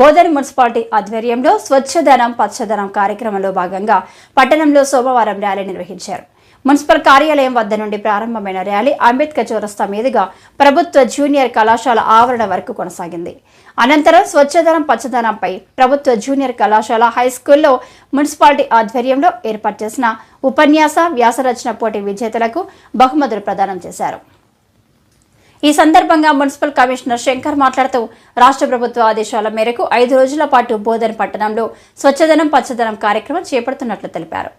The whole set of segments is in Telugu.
బోధన్ మున్సిపాలిటీ ఆధ్వర్యంలో స్వచ్ఛధనం పచ్చదనం కార్యక్రమంలో భాగంగా పట్టణంలో సోమవారం ర్యాలీ నిర్వహించారు. మున్సిపల్ కార్యాలయం వద్ద నుండి ప్రారంభమైన ర్యాలీ అంబేద్కర్ చౌరస్తా మీదుగా ప్రభుత్వ జూనియర్ కళాశాల ఆవరణ వరకు కొనసాగింది. అనంతరం స్వచ్ఛధనం పచ్చదనంపై ప్రభుత్వ జూనియర్ కళాశాల హైస్కూల్లో మున్సిపాలిటీ ఆధ్వర్యంలో ఏర్పాటు చేసిన ఉపన్యాస వ్యాసరచన పోటీ విజేతలకు బహుమతులు ప్రదానం చేశారు. ఈ సందర్భంగా మున్సిపల్ కమిషనర్ శంకర్ మాట్లాడుతూ రాష్ట్ర ప్రభుత్వ ఆదేశాల మేరకు ఐదు రోజుల పాటు బోధన పట్టణంలో స్వచ్ఛదనం పచ్చదనం కార్యక్రమం చేపడుతున్నట్లు తెలిపారు.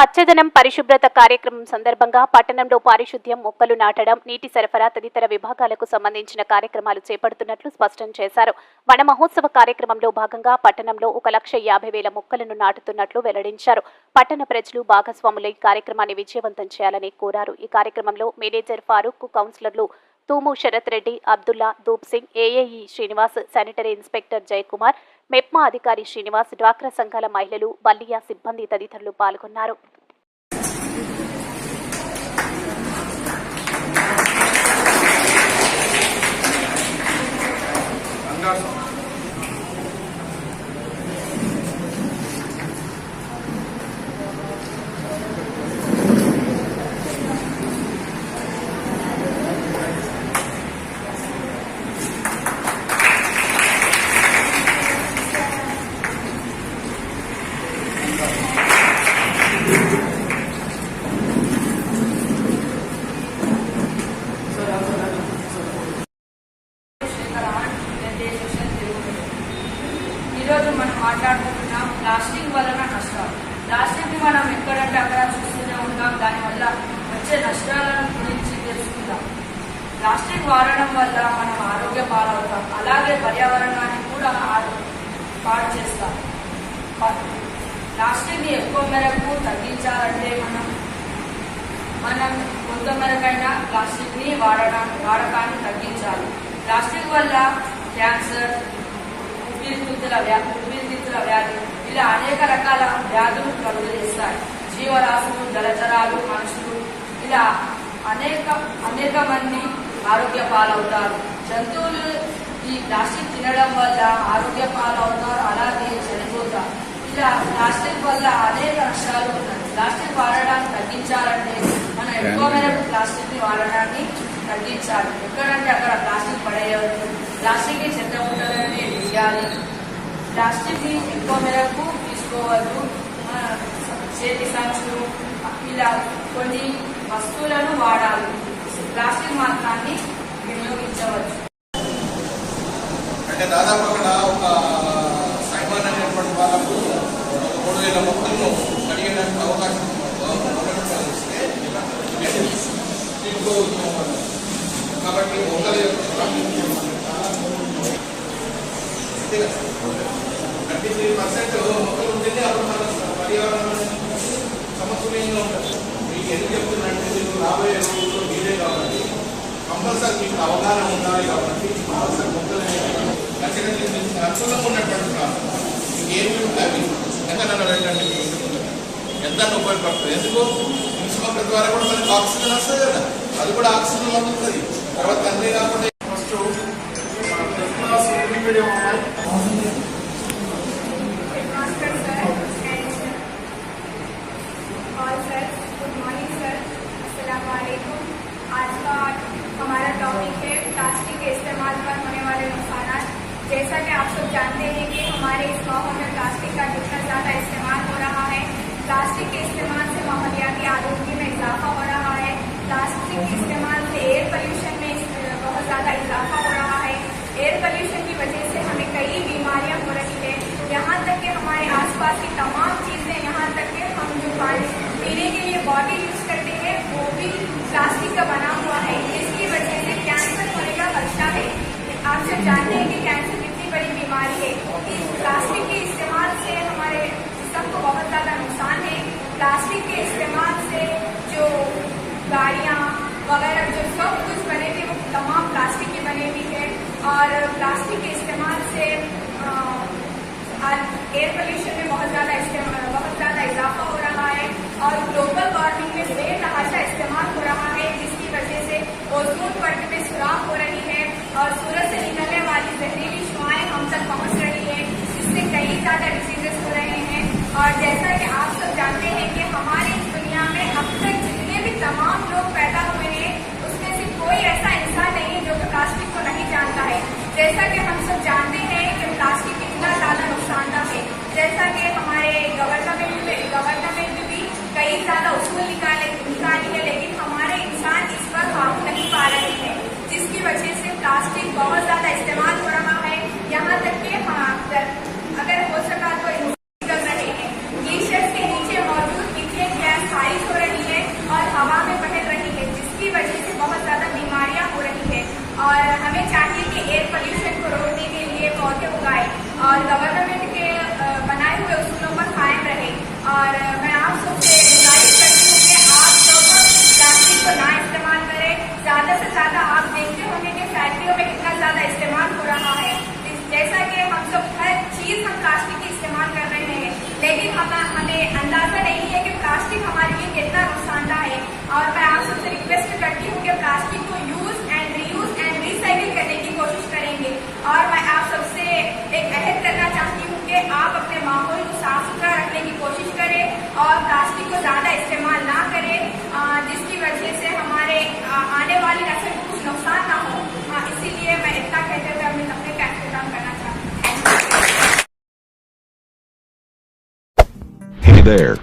పచ్చదనం పరిశుభ్రత కార్యక్రమం సందర్భంగా పట్టణంలో పారిశుద్ధ్యం మొక్కలు నాటడం నీటి సరఫరా తదితర విభాగాలకు సంబంధించిన కార్యక్రమాలు చేపడుతున్నట్లు స్పష్టం చేశారు. వన మహోత్సవ కార్యక్రమంలో భాగంగా పట్టణంలో ఒక లక్ష యాభై వేల మొక్కలను నాటుతున్నట్లు వెల్లడించారు. పట్టణ ప్రజలు భాగస్వాములు ఈ కార్యక్రమాన్ని విజయవంతం చేయాలని కోరారు. ఈ కార్యక్రమంలో మేనేజర్ ఫారూక్ కౌన్సిలర్లు Thumu Sarath Reddy Abdullah Dhup Singh AAE Srinivas sanitary inspector Jayakumar MEPMA అధికారి శ్రీనివాస్ డ్వాక్రా సంఘాల మహిళలు బల్లియా సిబ్బంది తదితరులు పాల్గొన్నారు. ఈరోజు మనం మాట్లాడుకుంటున్నాం ప్లాస్టిక్ వలన నష్టాలు. ప్లాస్టిక్ని మనం ఎక్కడంటే అక్కడ చూస్తూనే ఉంటాం. దానివల్ల వచ్చే నష్టాల గురించి తెలుసుకుందాం. ప్లాస్టిక్ వాడడం వల్ల మనం ఆరోగ్య పాలవుతాం. అలాగే పర్యావరణాన్ని కూడా పాడు చేస్తాం. ప- ప్లాస్టిక్ ఎక్కువ మేరకు తగ్గించాలంటే మనం మనం కొంత మేరకైనా ప్లాస్టిక్ని వాడడం వాడకాన్ని తగ్గించాలి. ప్లాస్టిక్ వల్ల క్యాన్సర్ ఊపిరితిత్తుల వ్యాధి ఊపిరితిత్తుల వ్యాధి ఇలా అనేక రకాల వ్యాధులు కలుగజేస్తాయి. జీవరాశులు జలచరాలు మనుషులు ఇలా అనేక అనేక మంది ఆరోగ్య పాలవుతారు. జంతువులు ఈ ప్లాస్టిక్ తినడం వల్ల ఆరోగ్య పాలవుతారు అలాగే చనిపోతారు. ఇలా ప్లాస్టిక్ వల్ల అనేక నష్టాలు ఉన్నాయి ప్లాస్టిక్ వాడడాన్ని తగ్గించాలంటే మనం ఎక్కువ మేరకు ప్లాస్టిక్ని వాడడాన్ని తగ్గించాలి. ఎక్కడంటే అక్కడ ప్లాస్టిక్ పడేయవద్దు. ప్లాస్టిక్ని చెత్త ఉండాలని వేయాలి ప్లాస్టిక్ ఎక్కువ మేరకు తీసుకోవద్దు చేతి సంచులు ఇలా కొన్ని వస్తువులను వాడాలి. ప్లాస్టిక్ మాత్రాన్ని వినియోగించవచ్చు. అంటే దాదాపు ఒక సైమాన్ అనేటువంటి వాళ్ళకు మూడు వేల పర్సెంట్ మొక్కలు ఉంటేనే అప్పుడు మన పర్యావరణం సమతుల్యంగా ఉంటుంది మీకు ఎందుకు చెప్తున్నారంటే మీరు రాబోయే రోజుల్లో మీరే కాబట్టి కంపల్సరీ మీకు అవగాహన ఉండాలి కాబట్టి కంపల్సరీ మొక్కలు అనేవి ఖచ్చితంగా మీకు అనుకూలంగా ఉన్నటువంటి ప్రాంతం మీకు ఏమి ఉంటాయి ఎంత నన్ను వెళ్ళండి ఎంత ఉపయోగపడుతుంది ఎందుకు ఉష్ణోగ్రత ద్వారా కూడా మనకి ఆక్సిజన్ వస్తుంది కదా అది కూడా ఆక్సిజన్ అందుతుంది తర్వాత అంతే కాకుండా ఫస్ట్ जानते हैं कि हमारे इस माहौल में प्लास्टिक का कितना ज़्यादा इस्तेमाल हो रहा है। प्लास्टिक के इस्तेमाल से माहौलियाती आलूगी में इजाफा हो रहा है। प्लास्टिक के इस्तेमाल से एयर पॉल्यूशन में बहुत ज़्यादा इजाफा हो रहा है। एयर पॉल्यूशन की वजह से हमें कई बीमारियाँ हो रही है। यहाँ तक कि हमारे आसपास की तमाम चीज़ें, यहाँ तक कि हम जो पानी पीने के लिए बॉडी यूज़ करते हैं, वो भी प्लास्टिक का बना हुआ है। जिसकी वजह से कैंसर होने का खदशा है। आप सब जानते हैं कि कैंसर बड़ी बीमारी है। प्लास्टिक के इस्तेमाल से हमारे सबको बहुत ज़्यादा नुकसान है। प्लास्टिक के इस्तेमाल से जो गाड़ियाँ वगैरह, जो सब कुछ बने थे वो तमाम प्लास्टिक की बनी हुई है। और प्लास्टिक के इस्तेमाल से एयर पोल्यूशन में बहुत ज़्यादा इस्तेमाल बहुत ज़्यादा इजाफा हो रहा है और ग्लोबल वार्मिंग में बेतहाशा इस्तेमाल हो रहा है जिसकी वजह से ओजोन परत में सुराख हो रही है और सूरज से निकलने वाली जहरीली और जैसा कि आप सब जानते हैं कि हमारी इस दुनिया में अब तक जितने भी तमाम लोग पैदा हुए हैं उसमें से कोई ऐसा इंसान नहीं है जो कि प्लास्टिक को नहीं जानता है जैसा कि हम सब जानते हैं कि प्लास्टिक कितना ज़्यादा नुकसानदार है जैसा कि हमारे गवर्नमेंट में गवर्नमेंट भी कई ज़्यादा उसूल निकाले निकाली है लेकिन हमारे इंसान इस पर काबू नहीं पा रहे हैं जिसकी वजह से प्लास्टिक बहुत ज़्यादा इस्तेमाल हो रहा है। यहाँ तक कि हाँ अगर हो सका तो निकल रहे हैं। ग्लेशियर्स के नीचे मौजूद मीथेन गैस खारिज हो रही है और हवा में बह रही है, जिसकी वजह से बहुत ज़्यादा बीमारियाँ हो रही है। और हमें चाहिए कि एयर पोल्यूशन को रोकने के लिए पौधे उगाए और गवर्नमेंट के बनाए हुए उसूलों पर कायम रहे। और अ, मैं आप सबसे गुजारिश करती हूँ कि आप सब प्लास्टिक को ना इस्तेमाल करें ज़्यादा से ज़्यादा आप देखते होंगे कि फैक्ट्रियों में कितना ज़्यादा इस्तेमाल हो रहा है इस- जैसा कि हम सब हर चीज़ हम प्लास्टिक की इस्तेमाल कर रहे हैं लेकिन हम हमें अंदाज़ा नहीं है कि प्लास्टिक हमारे लिए कितना नुकसानदायक है और मैं आप सबसे रिक्वेस्ट करती हूँ कि प्लास्टिक को use and reuse and recycle करने की कोशिश करेंगे और मैं आप सबसे एक अहद करना चाहती हूँ कि आप अपने माहौल को साफ़ सुथरा रखने की कोशिश करें और प्लास्टिक को ज्यादा इस्तेमाल ना करें अ, जिसकी वजह से हमारे अ, आने वाली नस्ल को कुछ नुकसान ना हो अ, इसीलिए मैं इतना कहते हुए अपने अपने का अख्ताम करना चाहती हूँ Hey there.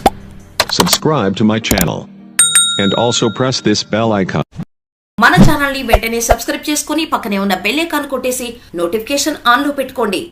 Subscribe to my channel. And also press this bell icon. మన ఛానల్ ని వెంటనే సబ్స్క్రైబ్ చేసుకుని పక్కనే ఉన్న బెల్ ఐకాన్ కొట్టేసి నోటిఫికేషన్ ఆన్ లో పెట్టుకోండి